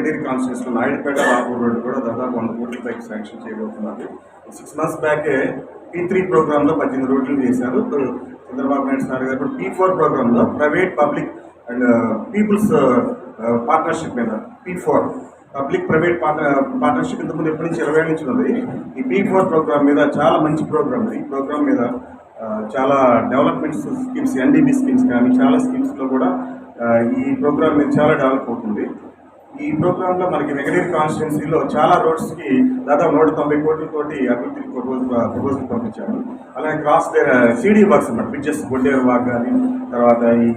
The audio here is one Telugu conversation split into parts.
వెంకటగిరి కాన్స్టిట్యూషన్ నాయుడుపేట రాపూర్ రోడ్డు కూడా దాదాపు వంద కోట్ల పైకి శాంక్షన్ చేయబోతున్నారు సిక్స్ మంత్స్ బ్యాకే పీ త్రీ ప్రోగ్రాంలో పద్దెనిమిది రోడ్లు చేశారు ఇప్పుడు చంద్రబాబు నాయుడు సార్ గారు ఇప్పుడు పీ ఫోర్ ప్రోగ్రాంలో private public and people's partnership మీద P four public private partnership ఇంతకుముందు ఎప్పటి నుంచి ఇరవై నుంచి ఉన్నది. ఈ పీ ఫోర్ ప్రోగ్రామ్ మీద చాలా మంచి ప్రోగ్రామ్ ఈ ప్రోగ్రామ్ మీద చాలా డెవలప్మెంట్ స్కీమ్స్ ఎన్డీబీ స్కీమ్స్ కానీ చాలా స్కీమ్స్లో కూడా ఈ ప్రోగ్రామ్ మీద చాలా డెవలప్ అవుతుంది. ఈ ప్రోగ్రాంలో మనకి వెంకటగిరి కాన్స్టిట్యున్సీలో చాలా రోడ్స్కి దాదాపు నూట తొంభై కోట్లతోటి అభివృద్ధి ప్రపోజల్ ప్రపోజల్ పంపించాము అలాగే క్రాస్ సిడీ వర్క్స్ అనమాట బ్రిడ్జెస్ గొడ్డేరు వాక్ కానీ తర్వాత ఈ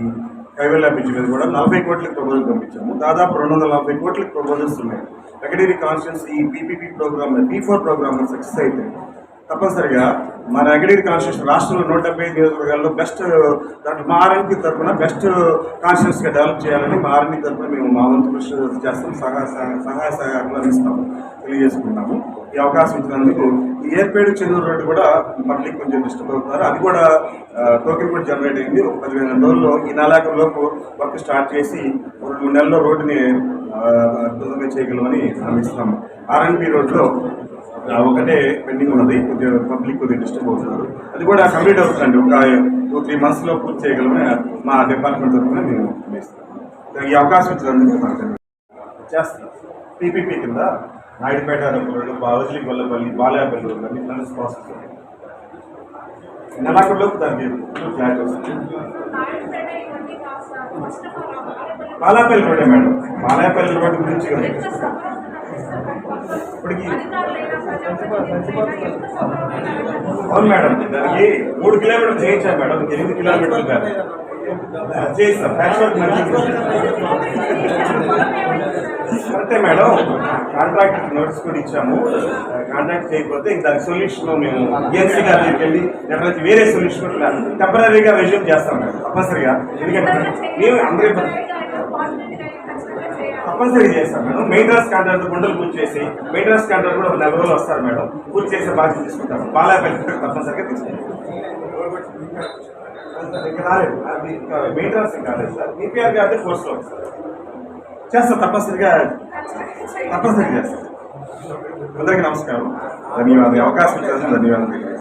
కైవల్య బ్రిడ్జ్ మీద కూడా నలభై కోట్లకి ప్రపోజల్ పంపించాము దాదాపు రెండు వందల నలభై కోట్లకి ప్రపోజల్స్ ఉన్నాయి. వెంకటగిరి కాన్స్టిట్యున్సీ ఈ PPP programme P four programme success అయితే తప్పనిసరిగా మన వెంకటగిరి కాన్స్టిట్యూషన్ రాష్ట్రంలో నూట డెబ్బై ఐదు నియోజకవర్గాల్లో బెస్ట్ దాంట్లో మా ఆర్ఎన్పి తరఫున బెస్ట్ కాన్స్టిట్యూన్స్గా డెవలప్ చేయాలని మా ఆర్ఎన్కి తరఫున మేము మా వంతు కృషి చేస్తాం సహాయ సహాయ సహాయ సహకారాలు అందిస్తాము తెలియజేసుకుంటాము ఈ అవకాశం ఇచ్చినందుకు ఈ ఏర్పేడు చెందినటువంటి రోడ్డు కూడా పబ్లిక్ కొంచెం డిస్టర్బ్ అవుతున్నారు. అది కూడా టోకెన్ కూడా జనరేట్ అయింది. ఒక పదిహేను రోజుల్లో ఈ నెలాఖరులోపు వర్క్ స్టార్ట్ చేసి రెండు మూడు నెలల్లో రోడ్డుని అద్భుతంగా చేయగలమని హామీస్తున్నాము ఆర్ఎన్పి రోడ్లో ఒకటే పెండింగ్ ఉన్నది. కొద్దిగా పబ్లిక్ కొద్దిగా డిస్టర్బ్ అవుతున్నారు. అది కూడా కంప్లీట్ అవుతుందండి. ఒక టూ త్రీ మంత్స్లో పూర్తి చేయగలమని మా డిపార్ట్మెంట్ తరఫున నేను ఈ అవకాశం ఇచ్చినందుకు చేస్తాను పీపీపీ కింద నాయుడుపేట రెండు బావజలి గొల్లపల్లి బాలయాపల్లి ఉందని అన్ని ప్లాన్స్ ప్రాసెస్ నెలాఖరులోపు దానికి ఫ్లాట్ వస్తుంది. బాలాపల్లి రోడ్డే మేడం. బాలాపల్లి రోడ్డు గురించి కదా ఇప్పటికి అవును మేడం దానికి మూడు కిలోమీటర్లు చేయించాం మేడం? ఎనిమిది కిలోమీటర్లు కాదు చేయిస్తాం అంతే మేడం కాంట్రాక్ట్ నోటీస్ కూడా ఇచ్చాము. కాంట్రాక్ట్ చేయకపోతే ఇంకా దానికి సొల్యూషన్ మేము ఏఎన్సీ గారి దగ్గరికి వెళ్ళి ఎక్కడ వేరే సొల్యూషన్ టెంపరీగా రెజ్యూమ్ చేస్తాం మేడం తప్పనిసరిగా. ఎందుకంటే మేము అందరి కంపల్సరీ చేస్తాం మేడం. మెయింటెనెన్స్ కాంట్రాక్ట్ గుండెలు పూర్తి చేసి మెయింటెనెన్స్ కాంట్రాక్ట్ కూడా నెల రోజులు వస్తారు మేడం. పూర్తి చేసే బాధ్యత తీసుకుంటాం బాలాపల్లి తప్పనిసరిగా తీసుకుంటాం ఇంకా రాలేదు అది మెయింటెనెన్స్ సార్ ఈపీఆర్ గారి కోర్సులో సార్ చేస్తాం తప్పనిసరిగా. తప్పనిసరిగా చేస్తాం. అందరికీ నమస్కారం. ధన్యవాదాలు. అవకాశం ఇచ్చినందుకు ధన్యవాదాలు